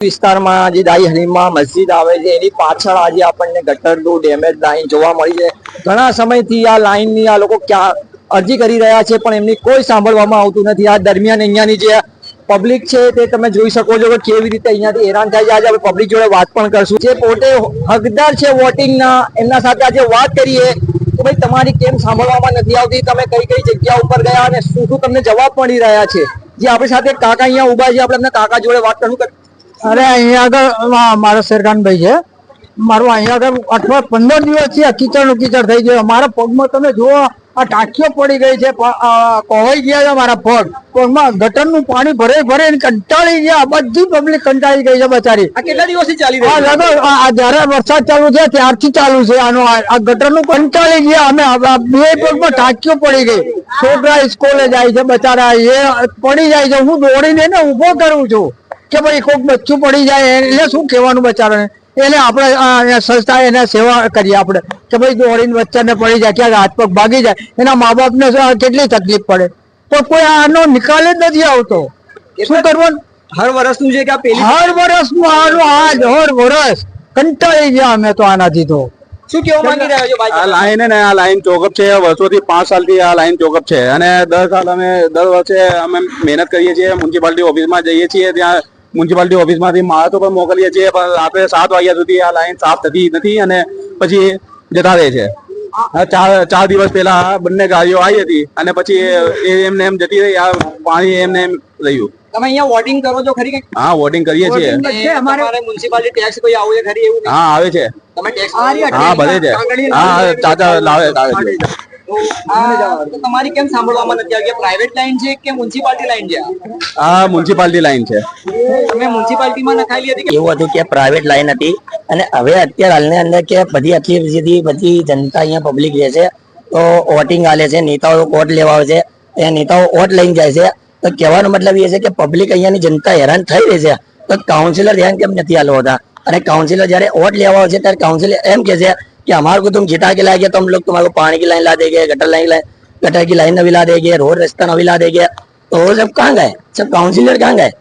વિસ્તારમાં જે દાઈ હલીમમાં મસ્જિદ આવે છે, એની પાછળ આજે આપણને ગટરનું ડેમેજ લાઈન જોવા મળી છે. ઘણા સમયથી આ લાઈનની આ લોકો ક્યાં અરજી કરી રહ્યા છે, પણ એમની કોઈ સાંભળવામાં આવતું નથી. આ દરમિયાન અહીંયાની જે પબ્લિક છે, તે તમે જોઈ શકો છો કે કેવી રીતે અહીંયાથી હેરાન થાય છે. આજે આપણે પબ્લિક જોડે વાત પણ કરશું. જે પોતે હકદાર છે વોટિંગના એમના સાથે આજે વાત કરીએ કે ભાઈ તમારી કેમ સાંભળવામાં નથી આવતી? તમે કઈ કઈ જગ્યા ઉપર ગયા અને શું શું તમને જવાબ મળી રહ્યા છે? જે આપણી સાથે કાકા અહીંયા ઊભા છે, આપણે એમના કાકા જોડે વાત કરશું. કે અરે અહીંયા આગળ મારા શેરખાનભાઈ છે. મારું અહીંયા આગળ અઠવા પંદર દિવસથી આ કીચડનું કીચડ થઈ ગયું. મારા પગમાં તમે જુઓ આ ટાંકીઓ પડી ગઈ છે કોવાઈ ગયા છે મારા પગ. પગમાં ગટરનું પાણી ભરે ભરે કંટાળી ગયા. બધી પબ્લિક કંટાળી ગઈ છે બચારી. આ કેટલા દિવસથી ચાલી હા છે? આ જયારે વરસાદ ચાલુ છે ત્યારથી ચાલુ છે. આનો આ ગટરનું કંટાળી ગયા. અમે બે પગમાં ટાંકીઓ પડી ગઈ. છોકરા સ્કૂલે જાય છે બચારા એ પડી જાય છે. હું દોડીને ને ઊભો કરું છું. કે ભાઈ કોઈક બચ્ચું પડી જાય એટલે શું કહેવાનું બચારાને? એને આપણે આ સંસ્થા એને સેવા કરીએ આપણે. કે ભાઈ દોડીને બચ્ચાને પડી જાય ક્યાંક હાથ પગ ભાગી જાય એના મા બાપને કેટલી તકલીફ પડે? તો કોઈ આનો નિકાલ જ નથી આવતો. શું કરવાનું? હર વર્ષનું છે કે હર વર્ષનું આનું આ હર વર્ષ. કંટાળી ગયા અમે તો આનાથી તો. શું કેવા માંગી રહ્યા છો આ લાઈન ને આ લાઈન ચોકઅપ છે વર્ષોથી પાંચ સાલથી આ લાઈન ચોકઅપ છે. અને દર સાલ અમે દર વર્ષે અમે મહેનત કરીએ છીએ મ્યુનિસિપાલિટી ઓફિસમાં જઈએ છીએ ત્યાં મ્યુનિસિપાલિટી ઓફિસમાંથી માણસો પણ મોકલીએ છીએ પણ રાત્રે સાત વાગ્યા સુધી આ લાઈન સાફ થતી નથી અને પછી જતા રહે છે. ચાર ચાર દિવસ પહેલા બંને ગાડીઓ આવી હતી અને પછી એ એમને એમ જતી રહી આ પાણી એમને એમ રહ્યું. તમે અહીંયા વોટિંગ કરો છો ખરી કઈ હા વોટિંગ કરીએ છીએ. અમારે. મ્યુનિસિપાલિટી ટેક્સ કોઈ આવું છે ખરી એવું હા આવે છે. તમે ટેક્સ હા ભરે છે. હા ચાચા લાવે લાવે છે. તમારી કેમ સાંભળવામાં નથી આવી પ્રાઇવેટ લાઈન છે કે મ્યુનિસિપાલિટી લાઈન છે આ? મ્યુનિસિપાલિટી લાઈન છે. તમે મ્યુનિસિપાલિટીમાં નખાયેલી હતી એવું હતું કે પ્રાઇવેટ લાઈન હતી અને હવે અત્યારે હાલની અંદર કે બધી આટલી બધી જનતા અહીંયા પબ્લિક રહે છે. તો વોટિંગ હાલે છે નેતાઓ વોટ લેવા આવે છે. અહીંયા નેતાઓ વોટ લઈને જાય છે. તો કહેવાનો મતલબ એ છે કે પબ્લિક અહીંયાની જનતા હેરાન થઈ રહી છે. તો કાઉન્સિલર ધ્યાન કેમ નથી હાલવા હોતા? અને કાઉન્સિલર જયારે વોટ લેવા આવે છે ત્યારે કાઉન્સિલર એમ કે છે कि हमारे को तुम जिता के लाएंगे तो हम लोग तुम्हारे को पानी की लाइन ला देंगे गटर लाइन ला गटर की लाइन नवी ला देंगे रोड रास्ता नवी ला देंगे तो वो सब कहाँ गए सब काउंसिलर कहाँ गए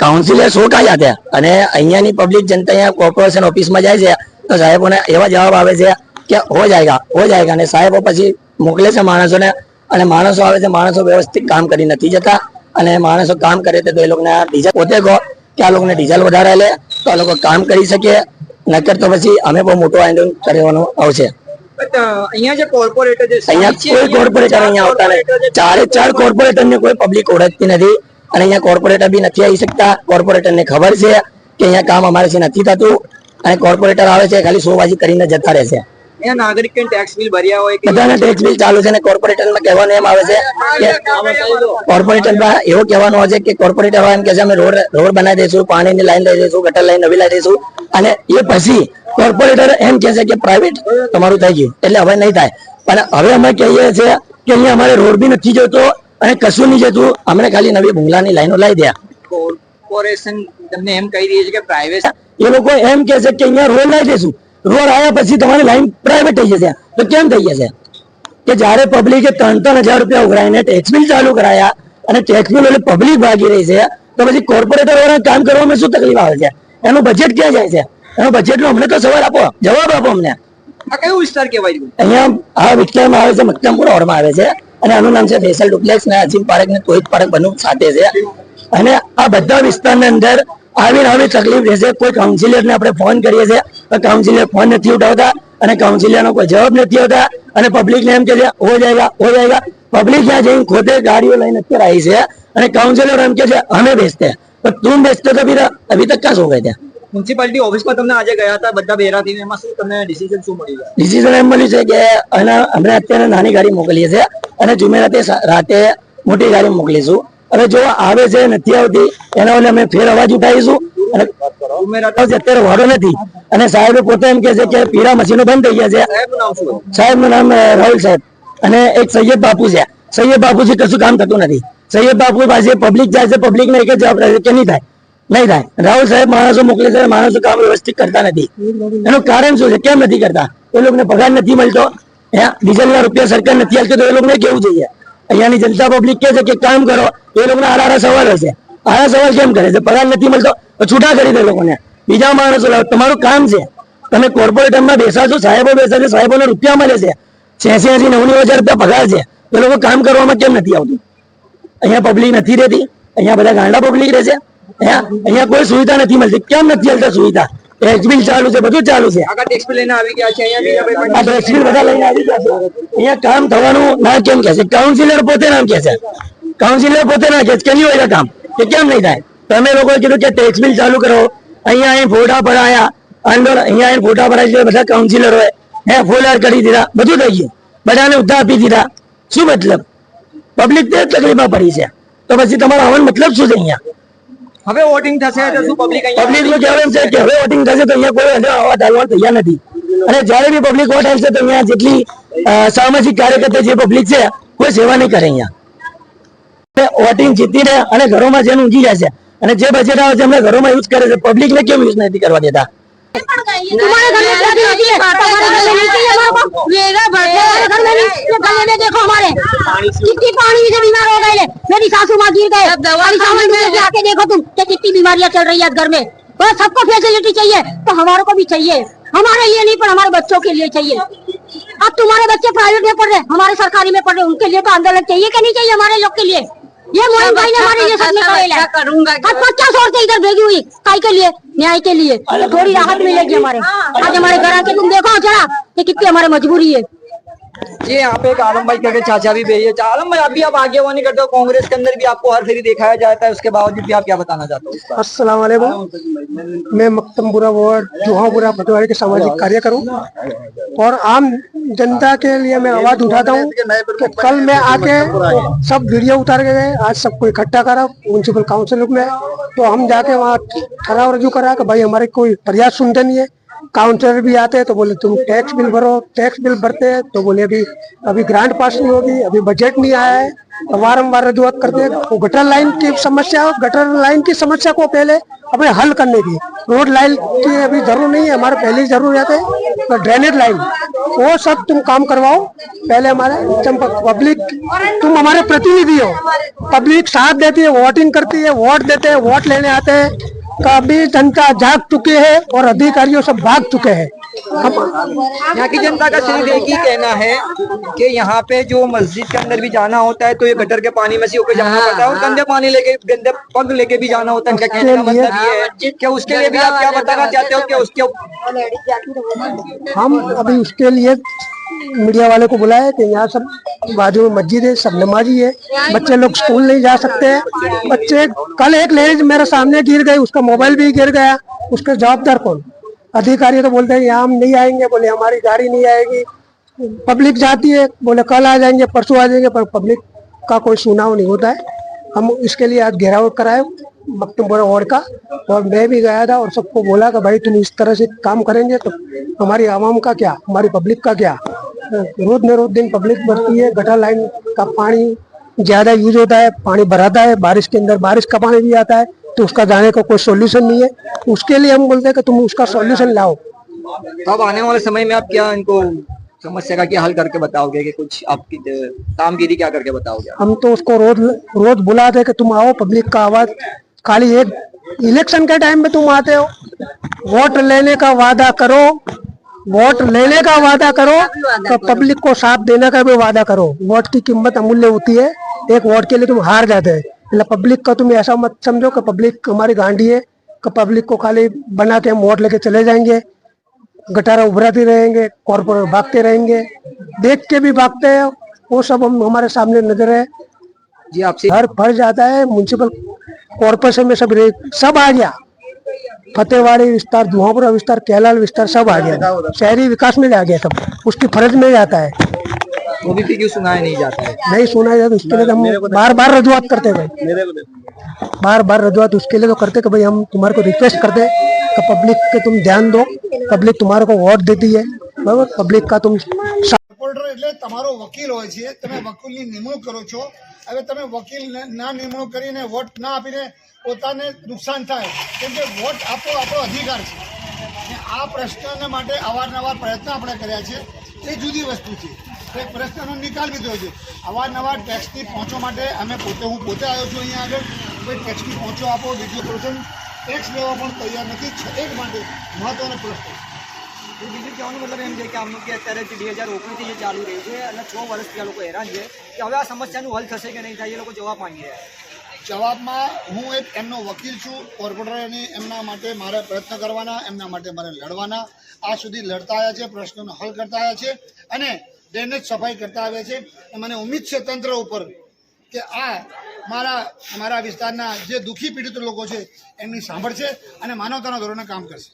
કાઉન્સિલર શો કા જાતે અને અહીંયાની પબ્લિક જનતા અહીંયા કોર્પોરેશન ઓફિસમાં જાય છે તો સાહેબોને એવા જવાબ આવે છે કે હો જાયગા હો જાયગા અને સાહેબો પછી મોકલે છે માણસોને અને માણસો આવે છે માણસો વ્યવસ્થિત કામ કરી નથી જતા અને માણસો કામ કરે છે તો એ લોકોને આ ડીઝલ પોતે કહો કે આ લોકોને ડીઝલ વધારે લે તો આ લોકો કામ કરી શકે નકર તો પછી અમે બહુ મોટો આંદોલન કરવાનું આવશે. But, અહીંયા જે કોર્પોરેટર છે અહીંયા કોઈ કોર્પોરેટર અહીંયા આવતા નથી ચારે ચાર કોર્પોરેટરને કોઈ પબ્લિક ઓળખતી નથી. અને અહીંયા કોર્પોરેટર બી નથી આવી શકતા. કોર્પોરેટર ને ખબર છે કે અહીંયા કામ અમારે નથી થતું. અને કોર્પોરેટર આવે છે ખાલી શોબાજી કરીને જતા રહે અહીંયા નાગરિક ટેક્સ બિલ ભર્યા હોય કે બધાના ટેક્સ બિલ ચાલુ છે ને કોર્પોરેટરમાં કહેવાનું એમ આવે છે કે કોર્પોરેટરમાં એવું કહેવાનું હોય છે કે કોર્પોરેટર એમ કે છે અમે રોડ રોડ બનાવી દઈશું પાણીની લાઈન લઈ દઈશું ગટર લાઈન નવી લાવી દઈશું અને એ પછી કોર્પોરેટર એમ કહે છે કે પ્રાઇવેટ તમારું થઈ ગયું. એટલે હવે નહીં થાય. પણ હવે અમે કહીએ છીએ કે અહીંયા અમારે રોડ બી નથી જોતો અને કશું નહીં જતું અમને ખાલી નવી ભૂંગલાની લાઈનો લાવી દે. કોર્પોરેશન તમને એમ કહી રહી છે કે પ્રાઇવેટ એ લોકો એમ કે છે કે અહીંયા રોડ લાવી દઈશું. રોડ આવ્યા પછી તમારી લાઈન પ્રાઇવેટ થઈ જશે. તો કેમ થઈ જશે? કે જ્યારે પબ્લિકે ત્રણ ત્રણ હજાર રૂપિયા ઉઘરાઈને ટેક્સ બિલ ચાલુ કરાયા અને ટેક્સ બિલ એટલે પબ્લિક ભાગી રહી છે તો પછી કોર્પોરેટર વાળા કામ કરવામાં શું તકલીફ આવે છે? એનું બજેટ ક્યાં જાય છે? એનું બજેટનું અમને તો સવાલ આપો જવાબ આપો અમને. આ કયો વિસ્તાર કહેવાય? અહીંયા આ વિસ્તારમાં આવે છે મક્કમપુર ઓરમાં આવે છે અને આનું નામ છે ફેસલ ડુપ્લેક્સ ને અજીમ પાર્ક ને તોહિત પાર્ક બનવું સાથે છે. અને આ બધા વિસ્તારની અંદર આવીને આવી તકલીફ રહેશે. કોઈ કાઉન્સિલરને આપણે ફોન કરીએ છીએ તો કાઉન્સિલર ફોન નથી ઉઠાવતા અને કાઉન્સિલરનો કોઈ જવાબ નથી આવતા અને પબ્લિકને એમ કે છે હો જાયગા હો જાયગા. પબ્લિક ત્યાં જઈને ખોટે ગાડીઓ લઈને અત્યારે આવી છે અને કાઉન્સિલર એમ કે છે અમે બેસતે. પણ તું બેસતો તો તક- અભી તક ક્યાં શું કહે ત્યાં મ્યુનિસિપાલિટી ઓફિસમાં તમને આજે ગયા હતા બધા ભેરા થઈને એમાં શું તમને ડિસિઝન શું મળ્યું ડિસિઝન એમ મળ્યું છે કે અને અમે અત્યારે નાની ગાડી મોકલીએ છીએ અને જુમેરાતે રાતે મોટી ગાડી મોકલીશું. હવે જો આવે છે નથી આવતી એના વડે અમે ફેર અવાજ ઉઠાવીશું. અને અત્યારે નથી અને સાહેબ પોતે એમ કે છે કે પીરા મશીનો બંધ થઈ ગયા છે? સાહેબનું નામ રાહુલ સાહેબ. અને એક સૈયદ બાપુ છે. સૈયદ બાપુજી કશું કામ થતું નથી. સૈયદ બાપુ પાસે પબ્લિક જાય છે પબ્લિક ને એક જ જવાબ રહે કે નહીં થાય? નહીં થાય. રાહુલ સાહેબ માણસો મોકલે છે માણસો કામ વ્યવસ્થિત કરતા નથી. એનું કારણ શું છે? કેમ નથી કરતા? એ લોકોને પગાર નથી મળતો. ડીઝલ ના રૂપિયા સરકાર નથી આપતી તો એ લોકોને કેવું જોઈએ? અહીંયાની જનતા પબ્લિક કે છે કે કામ કરો, એ લોકોના આરા સવાલ હશે. આરા સવાલ કેમ કરે છે? પગાર નથી મળતો છૂટા કરી દે લોકોને. બીજા માણસો તમારું કામ છે. તમે કોર્પોરેટરમાં બેસા છો સાહેબો બેસા છે સાહેબોને રૂપિયા મળે છે. છેસી એસી નવ હજાર રૂપિયા પગાર છે. એ લોકો કામ કરવામાં કેમ નથી આવતું? અહીંયા પબ્લિક નથી રહેતી, અહીંયા બધા ગાંડા પબ્લિક રહે છે. અહીંયા અહીંયા કોઈ સુવિધા નથી મળતી. કેમ નથી હાલતા સુવિધા? એચબિલ ચાલુ છે બધું ચાલુ છે. ગયા આ બધા લઈને આવી ગયા છે. અહીંયા કામ થવાનું ના કેમ કે છે? કાઉન્સિલર પોતે નામ કે છે. કાઉન્સિલર પોતે ના કે છે. કે નહીં હોય કામ? કે કેમ નહીં થાય? તમે લોકો કીધું કે ટેક્સ બિલ ચાલુ કરો. અહીંયા અહીં ફોટા ભરાયા અંદર અહીંયા અહીં ફોટા ભરાય છે બધા કાઉન્સિલરોએ હે ફોલાર કરી દીધા બધું થઈ ગયું. બધાને ઉદ્ધાર આપી દીધા. શું મતલબ? પબ્લિક તે તકલીફમાં પડી છે. તો પછી તમારો આવવાનો મતલબ શું છે અહીંયા? હવે વોટિંગ થશે તો શું પબ્લિક પબ્લિકનું કહેવું છે કે હવે વોટિંગ થશે તો અહીંયા કોઈ અંદર અવાજ આવવા તૈયાર નથી. અને જ્યારે બી પબ્લિક વોટ આવશે તો અહીંયા જેટલી સામાજિક કાર્યકર્તા જે પબ્લિક છે, કોઈ સેવા નહીં કરે અહીંયા. વોટિંગ જીતી રહે અને ઘરોમાં જેનું ઊંઘી જાય છે અને જે બજેટ આવે છે એમને ઘરોમાં યુઝ કરે છે. પબ્લિક ને કેમ યુઝ નથી કરવા દેતા? तुम्हारे घर में शादी होती है? हमारे घर में चाहिए हमारे को वेगा बढ़ते घर में नहीं ये गले में देखो हमारे। कितनी पानी से बीमार हो गए मेरी सासू माँ गिर गए। दवाई सामान में आके देखो तुम कि कितनी बीमारियाँ चल रही है घर में। बस सबको फैसिलिटी चाहिए तो हमारे को भी चाहिए। हमारे लिए नहीं पर हमारे बच्चों के लिए चाहिए। अब तुम्हारे बच्चे प्राइवेट में पढ़ रहे हमारे सरकारी में पढ़ रहे उनके लिए तो आंदोलन चाहिए कि नहीं चाहिए हमारे लोग के लिए? ये मोहन भाई ने हमारे लिए सब निकाले करूंगा आज पचास औरतें इधर भेजी हुई काय के लिए न्याय के लिए तो थोड़ी राहत मिलेगी हमारे आज हमारे घर आके तुम देखो जरा ये कितनी हमारे मजबूरी है ये यहाँ पे एक आलम भाई करके चाचा भी भेजे आलम भाई अभी आप आगेवानी करते हो, कांग्रेस के अंदर भी आपको हर फेरी दिखाया जाता है, उसके बावजूद भी आप क्या बताना चाहते हो अस्सलाम वालेकुम मैं मक्तमपुरा वार्ड, जोहापुरा पटवारी के सामाजिक कार्यकर हूँ। और आम जनता के लिए मैं आवाज़ उठाता हूँ कल मैं आके सब वीडियो उतार के गए, आज सबको इकट्ठा करा म्यूनसिपल काउंसिल में। तो हम जाके वहाँ ठराव रजू करा कि भाई हमारे कोई प्रयास सुनते नहीं है। काउंसलर भी आते हैं तो बोले, तुम टैक्स बिल भरो। टैक्स बिल भरते हैं तो बोले, अभी अभी ग्रांट पास नहीं होगी, अभी बजट नहीं आया है। तो वारंवार रजूआत करते हैं वो गटर लाइन की समस्या हो गटर लाइन की समस्या को पहले अपने हल करने की। रोड लाइन की अभी ज़रूर नहीं है, हमारे पहले ही ज़रूरत है तो ड्रेनेज लाइन वो सब तुम काम करवाओ। पहले हमारे चंपक पब्लिक तुम हमारे प्रतिनिधि हो। पब्लिक साथ देती है वोटिंग करती है वोट देते हैं वोट लेने आते हैं। कभी जनता जाग चुकी है और अधिकारियों सब भाग चुके हैं। यहाँ की जनता का सिर्फ़ एक ही कहना है कि यहाँ पे जो मस्जिद के अंदर भी जाना होता है तो ये गटर के पानी में से होकर जाना पड़ता है और गंदे पानी लेके गंदे पग लेके भी जाना होता है। इनका कहने का मतलब ये है कि उसके लिए भी आप क्या बताना चाहते हो कि उसके हम अभी उसके लिए मीडिया वाले को बुलाया कि यहाँ सब बाजू में मस्जिद है, सब नमाजी है। बच्चे लोग स्कूल नहीं जा सकते। हैं बच्चे कल एक लेडीज़ मेरे सामने गिर गई, उसका मोबाइल भी गिर गया। उसके जवाबदार कौन? अधिकारी तो बोलते हैं यहाँ हम नहीं आएँगे। बोले, हमारी गाड़ी नहीं आएगी। पब्लिक जाती है, बोले, कल आ जाएँगे, परसों आ जाएँगे। पर पब्लिक का कोई सुनाव नहीं होता है। हम इसके लिए आज घेराव कराए। मकतुमपुरा वार्ड का और मैं भी गया था और सबको बोला कि भाई तुम इस तरह से काम करेंगे तो हमारी आवाम का क्या हमारी पब्लिक का क्या? रोज में रोज दिन पब्लिक बढ़ती है गटर लाइन का पानी ज़्यादा यूज़ होता है पानी भराता है बारिश के अंदर बारिश का पानी भी आता है तो उसका जाने का को कोई सोल्यूशन नहीं है। उसके लिए हम बोलते हैं कि तुम उसका सोल्यूशन लाओ। तो अब आने वाले समय में आप क्या इनको समस्या का क्या हल करके बताओगे कि कुछ आपकी कामगिरी क्या करके बताओगे हम तो उसको रोज रोज बुलाते हैं कि तुम आओ पब्लिक का आवाज़ खाली एक इलेक्शन के टाइम में तुम आते हो। वोट लेने का वादा करो। वोट लेने का वादा करो तो पब्लिक को साथ देने का भी वादा करो। वोट की कीमत अमूल्य होती है। एक वोट के लिए तुम हार जाते हैं। मतलब पब्लिक का तुम ऐसा मत समझो कि पब्लिक हमारी गांडी है, कि पब्लिक को खाली बना के हम वोट लेके चले जाएँगे। गटारा उभराते रहेंगे कॉरपोरेट भागते रहेंगे। देख के भी भागते हैं। वो सब हम हमारे सामने नज़र है। जी आपसे घर भर जाता है म्यूनसिपल कॉर्पोरेशन में सब सब आ गया। फतेहवाड़ी विस्तार दुहापुरा विस्तार कैलाल विस्तार सब आ गया। शहरी विकास में आ गया सब। उसकी फ़र्ज़ में जाता है। सुनाया नहीं जाता है? नहीं सुनाया जाता उसके लिए तो हम तो बार बार रजुआत करते हैं भाई। तो बार बार रजुआत उसके लिए तो करते कि भाई हम तुम्हारे को रिक्वेस्ट करते हैं पब्लिक के तुम ध्यान दो। पब्लिक तुम्हारे को वोट देती है। पब्लिक का तुम તમારો વકીલ હોય છે, તમે વકીલની નિમણૂક કરો છો, હવે તમે વકીલને ના નિમણૂક કરીને વોટ ના આપીને પોતાને નુકસાન થાય, કેમ કે વોટ આપવો આપણો અધિકાર છે. અને આ પ્રશ્નને માટે અવારનવાર પ્રયત્ન આપણે કર્યા છે, એ જુદી વસ્તુ છે. એ પ્રશ્નનો નિકાલ થયો છે. અવારનવાર ટેક્સથી પહોંચવા માટે અમે પોતે, હું પોતે આવ્યો છું અહીંયા આગળ કોઈ ટેક્સથી પહોંચો આપો વીડિયો પ્રોસન ટેક્સ લેવા પણ તૈયાર નથી. એક માટે મહત્વનો પ્રશ્ન બીજું કહેવાનું મતલબ એમ છે કે આમનું કે અત્યારે બે હજાર ઓગણીસથી જે ચાલુ રહ્યું છે અને છ વર્ષથી આ લોકો હેરાન છે કે હવે આ સમસ્યાનું હલ થશે કે નહીં થાય, એ લોકો જવાબ માંગી રહ્યા જવાબમાં હું એક એમનો વકીલ છું, કોર્પોરેટરની એમના માટે મારે પ્રયત્ન કરવાના, એમના માટે મારે લડવાના. આ સુધી લડતા આવ્યા છે, પ્રશ્નોનો હલ કરતા આવ્યા છે અને ડ્રેનેજ સફાઈ કરતા આવ્યા છે. મને ઉમ્મીદ છે તંત્ર ઉપર કે આ મારા મારા વિસ્તારના જે દુઃખી પીડિત લોકો છે, એમની સાંભળશે અને માનવતાના ધોરણે કામ કરશે.